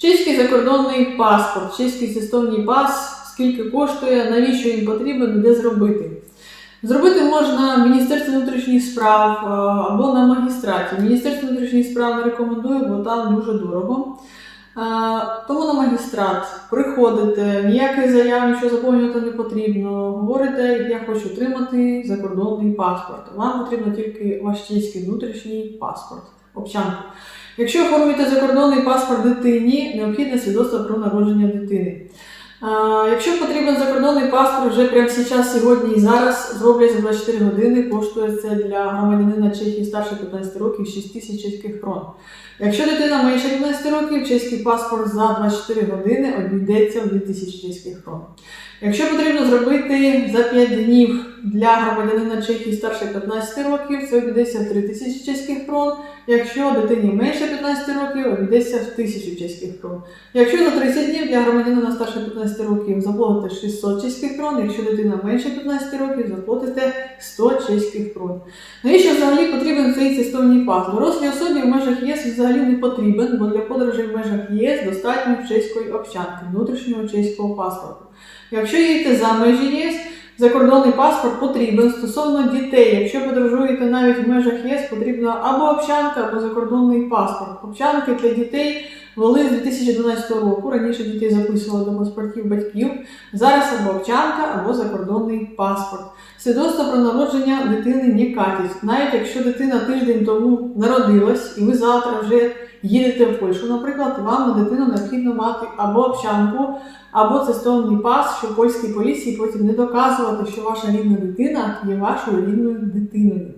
Чеський закордонний паспорт, чеський цестовний пас, скільки коштує, навіщо він потрібен, де зробити. Зробити можна в Міністерстві внутрішніх справ або на магістраті. Міністерство внутрішніх справ не рекомендую, бо там дуже дорого. Тому на магістрат приходите, ніяких заяв, нічого заповнювати не потрібно. Говорите, я хочу отримати закордонний паспорт. Вам потрібно тільки ваш чеський внутрішній паспорт, обчанку. Якщо оформюєте закордонний паспорт дитині, необхідне свідоцтво про народження дитини. Якщо потрібен закордонний паспорт, вже прямо зараз, сьогодні і зараз зроблять за 24 години, коштує це для громадянина Чехії старше 15 років 6 тисяч чеських крон. Якщо дитина менше 15 років, чеський паспорт за 24 години обійдеться в 2000 чеських крон. Якщо потрібно зробити за 5 днів для громадянина Чехії старше 15 років, це обійдеться в 3000 чеських крон. Якщо дитині менше 15 років, обійдеться в 1000 чеських крон. Якщо за 30 днів для громадянина старше 15 років заплатите 600 чеських крон, якщо дитина менше 15 років, заплатите 100 чеських крон. Навіщо взагалі потрібен цей цестовний пас? Дорослій особі в межах ЄС взагалі не потрібен, бо для подорожей в межах ЄС достатньо чеської обчанки, внутрішнього чеського паспорту. Якщо їдете за межі ЄС, закордонний паспорт потрібен стосовно дітей. Якщо подорожуєте навіть в межах ЄС, потрібна або общанка, або закордонний паспорт. Общанки для дітей ввели з 2012 року. Раніше дітей записували до паспортів батьків. Зараз або обчанка, або закордонний паспорт. Свідоцтво про народження дитини не катять. Навіть якщо дитина тиждень тому народилась, і ви завтра вже їдете в Польщу, наприклад, вам на дитину необхідно мати або обчанку, або цестовний пас, щоб польській поліції потім не доказувати, що ваша рідна дитина є вашою рідною дитиною.